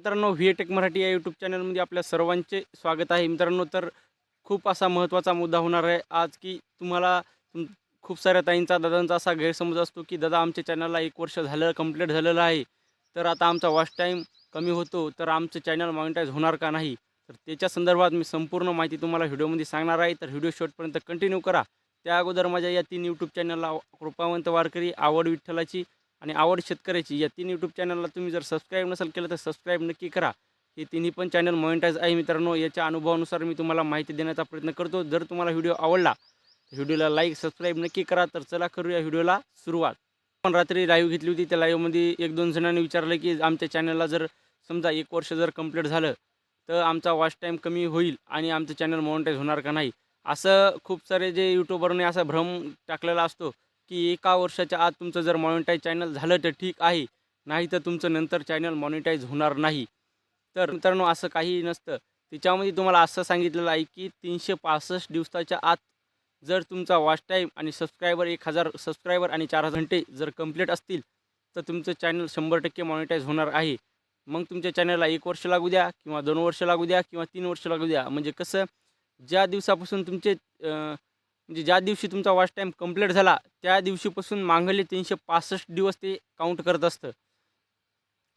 मित्रांनो V take Marathi या YouTube चॅनलमध्ये आपल्या सर्वांचे स्वागत आहे. मित्रांनो तर खूप असा महत्त्वाचा मुद्दा होणार आहे. आज की तुम्हाला तुम खूप साऱ्या ताईंचा दादांचा असा गैरसमज असतो की दादा आमच्या चॅनलला एक वर्ष झालं कंप्लीट झालेलं आहे. तर आता आमचा वॉच टाईम कमी होतो. तर आमचं चॅनल मॉनिटाईज होणार का नाही? तर त्याच्या संदर्भात मी संपूर्ण माहिती तुम्हाला व्हिडिओमध्ये सांगणार आहे. तर व्हिडिओ शॉर्टपर्यंत कंटिन्यू करा. त्या अगोदर माझ्या या तीन यूट्यूब चॅनलला कृपावंत वारकरी आवड विठ्ठलाची आणि आवड शेतकऱ्याची या तीन यूट्यूब चॅनलला तुम्ही जर सबस्क्राईब नसेल केलं तर सबस्क्राईब नक्की करा. हे तिन्ही पण चॅनल मॉनिटाईज आहे मित्रांनो. याच्या अनुभवानुसार मी तुम्हाला माहिती देण्याचा प्रयत्न करतो. जर तुम्हाला व्हिडिओ आवडला तर व्हिडिओला लाईक सबस्क्राईब नक्की करा. तर चला करूया व्हिडिओला सुरुवात. आपण रात्री लाईव्ह घेतली होती त्या लाईव्हमध्ये एक दोन जणांनी विचारलं की आमच्या चॅनलला जर समजा एक वर्ष जर कंप्लीट झालं तर आमचा वॉच टाईम कमी होईल आणि आमचं चॅनल मॉनिटाईज होणार का नाही? असं खूप सारे जे यूट्यूबरने असा भ्रम टाकलेला असतो की एका वर्षाच्या आत तुमचं जर मॉनिटाईज चॅनल झालं तर ठीक आहे. नाही तर तुमचं नंतर चॅनल मॉनिटाईज होणार नाही. तर मित्रांनो असं काही नसतं. त्याच्यामध्ये तुम्हाला असं सांगितलेलं आहे की तीनशे पासष्ट दिवसाच्या आत जर तुमचा वॉच टाईम आणि सबस्क्रायबर एक हजार सबस्क्रायबर आणि चार हजार घंटे जर कंप्लीट असतील तर तुमचं चॅनल शंभर टक्के मॉनिटाईज होणार आहे. मग तुमच्या चॅनलला एक वर्ष लागू द्या किंवा दोन वर्ष लागू द्या किंवा तीन वर्ष लागू द्या. म्हणजे कसं ज्या दिवसापासून तुमचे म्हणजे ज्या दिवशी तुमचा वॉच टाईम कंप्लीट झाला त्या दिवशीपासून मांगले तीनशे पासष्ट दिवस ते काउंट करत असतं.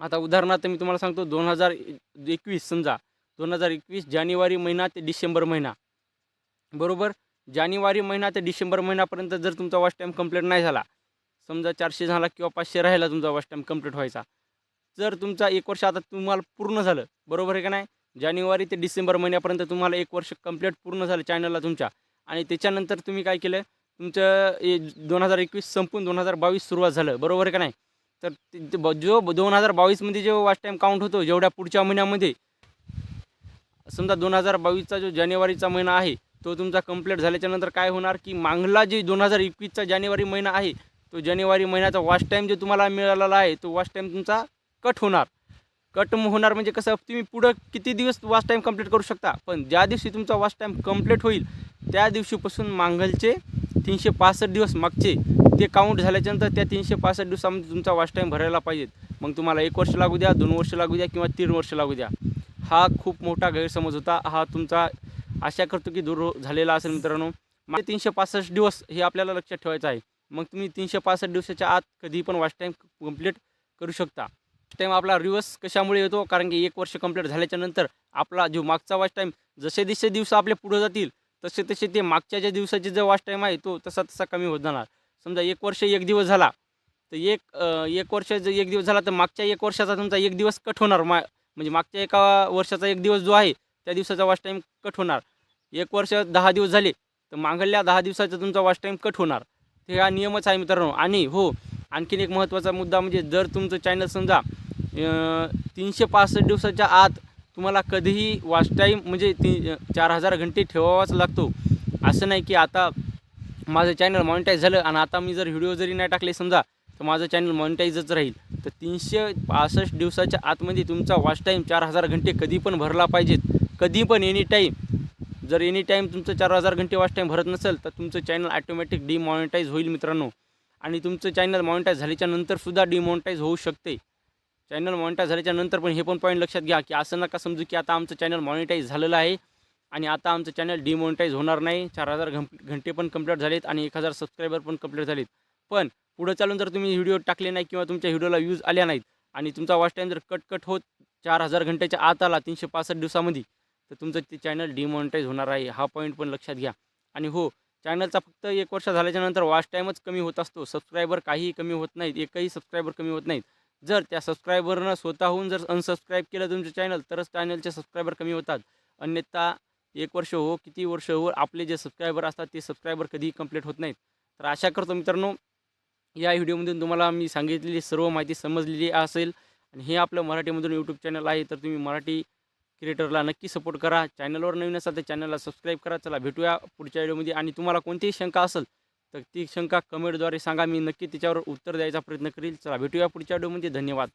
आता उदाहरणार्थ मी तुम्हाला सांगतो दोन हजार एकवीस समजा दोन हजार एकवीस जानेवारी महिना ते डिसेंबर महिना. बरोबर? जानेवारी महिना ते डिसेंबर महिन्यापर्यंत जर तुमचा वॉच टाईम कंप्लीट नाही झाला समजा चारशे झाला किंवा पाचशे राहिला तुमचा वॉच टाईम कंप्लीट व्हायचा जर तुमचा एक वर्ष आता तुम्हाला पूर्ण झालं बरोबर आहे का नाही? जानेवारी ते डिसेंबर महिन्यापर्यंत तुम्हाला एक वर्ष कंप्लीट पूर्ण झालं चॅनलला तुमच्या आणि त्याच्यानंतर तुम्ही काय केलं? तुमचं दोन हजार एकवीस संपून दोन हजार बावीस सुरुवात झालं. बरोबर आहे का नाही? तर ब- जो दोन हजार बावीसमध्ये जो वॉच टाईम काउंट होतो जेवढ्या पुढच्या महिन्यामध्ये समजा दोन हजार बावीसचा जो जानेवारीचा महिना आहे तो तुमचा कंप्लीट झाल्याच्यानंतर काय होणार? की मांगला जे दोन हजार एकवीसचा जानेवारी महिना आहे तो जानेवारी महिन्याचा वॉच टाईम जो तुम्हाला मिळालेला आहे तो वॉच टाईम तुमचा कट होणार. कट होणार म्हणजे कसं? तुम्ही पुढं किती दिवस वॉच टाईम कंप्लीट करू शकता? पण ज्या दिवशी तुमचा वॉच टाईम कंप्लीट होईल त्या दिवशीपासून मांगलचे तीनशे पासष्ट दिवस मागचे ते काउंट झाल्याच्यानंतर त्या तीनशे पासष्ट दिवसामध्ये तुमचा वॉच टाईम भरायला पाहिजेत. मग तुम्हाला एक वर्ष लागू द्या दोन वर्ष लागू द्या किंवा तीन वर्ष लागू द्या. हा खूप मोठा गैरसमज होता. हा तुमचा आशा करतो की दूर झालेला असेल मित्रांनो. माझे तीनशे पासष्ट दिवस हे आपल्याला लक्षात ठेवायचं आहे. मग तुम्ही तीनशे पासष्ट दिवसाच्या आत कधी पण वॉच टाईम कंप्लीट करू शकता. टाईम आपला रिवर्स कशामुळे येतो? कारण की एक वर्ष कंप्लीट झाल्याच्यानंतर आपला जो मागचा वाच टाईम जसे जसे दिवस आपले पुढे जातील तसे तसे ते मागच्या ज्या दिवसाचे जो वॉच टाईम आहे तो तसा तसा कमी होत जाणार. समजा एक वर्ष एक दिवस झाला तर एक एक वर्ष जर एक दिवस झाला तर मागच्या एक वर्षाचा तुमचा एक दिवस कट होणार. मा म्हणजे मागच्या एका वर्षाचा एक दिवस जो आहे त्या दिवसाचा वॉच टाईम कट होणार. एक वर्ष दहा दिवस झाले तर मागल्या दहा दिवसाचा तुमचा वॉच टाईम कट होणार. हे हा नियमच आहे मित्रांनो. आणि हो आणखीन एक महत्त्वाचा मुद्दा म्हणजे जर तुमचं चॅनल समजा तीनशे पासष्ट दिवसाच्या आत तुम्हाला कधीही वॉच टाईम म्हणजे ती चार हजार घंटे ठेवावाच लागतो. असं नाही की आता माझं चॅनल मॉनिटाईज झालं आणि आता मी जर व्हिडिओ जरी नाही टाकले समजा तर माझं चॅनल मॉनिटाईजच राहील. तर तीनशे पासष्ट दिवसाच्या आतमध्ये तुमचा वॉच टाईम चार हजार घंटे कधी पण भरला पाहिजेत कधी पण एनी टाईम जर एनी टाईम तुमचं चार हजार घंटे वॉच टाईम भरत नसेल तर तुमचं चॅनल ॲटोमॅटिक डिमॉनिटाईज होईल मित्रांनो. आणि तुमचं चॅनल मॉनिटाईज झाल्याच्या नंतरसुद्धा डिमॉनिटाईज होऊ शकते. चॅनल मॉनिटाईज झाल्याच्यानंतर पण हे पण पॉईंट लक्षात घ्या की असं नका समजू की आता आमचं चॅनल मॉनिटाईज झालेलं आहे आणि आता आमचं चॅनल डिमॉनिटाईज होणार नाही. चार हजार घं घंटे पण कंप्लीट झालेत आणि एक हजार सबस्क्रायबर पण कंप्लीट झालेत. पण पुढं चालून जर तुम्ही व्हिडिओ टाकले नाही किंवा तुमच्या व्हिडिओला व्ह्यूज आल्या नाहीत आणि तुमचा वॉच टाईम जर कट कट होत चार हजार घंट्याच्या आत आला तीनशे पासष्ट दिवसामध्ये तर तुमचं ते चॅनल डिमॉनिटाईज होणार आहे. हा पॉईंट पण लक्षात घ्या. आणि हो चॅनलचा फक्त एक वर्ष झाल्याच्यानंतर वॉच टाईमच कमी होत असतो. सबस्क्रायबर काहीही कमी होत नाहीत एकही सबस्क्रायबर कमी होत नाहीत. जर त्या सबस्क्रायबरनं स्वतःहून जर अनसबस्क्राईब केलं तुमचं चॅनल तरच चॅनलचे सबस्क्रायबर कमी होतात. अन्यथा एक वर्ष हो किती वर्ष हो आपले जे सबस्क्रायबर असतात ते सबस्क्रायबर कधीही कंप्लीट होत नाहीत. तर आशा करतो मित्रांनो या व्हिडिओमधून तुम्हाला मी सांगितलेली सर्व माहिती समजलेली असेल. आणि हे आपलं मराठीमधून यूट्यूब चॅनल आहे तर तुम्ही मराठी क्रिएटरला नक्की सपोर्ट करा. चॅनलवर नवीन असाल तर चॅनलला सबस्क्राईब करा. चला भेटूया पुढच्या व्हिडिओमध्ये. आणि तुम्हाला कोणतीही शंका असेल तर ती शंका कमेंटद्वारे सांगा. मी नक्की त्याच्यावर उत्तर द्यायचा प्रयत्न करील. चला भेटूया पुढच्या व्हिडिओमध्ये धन्यवाद.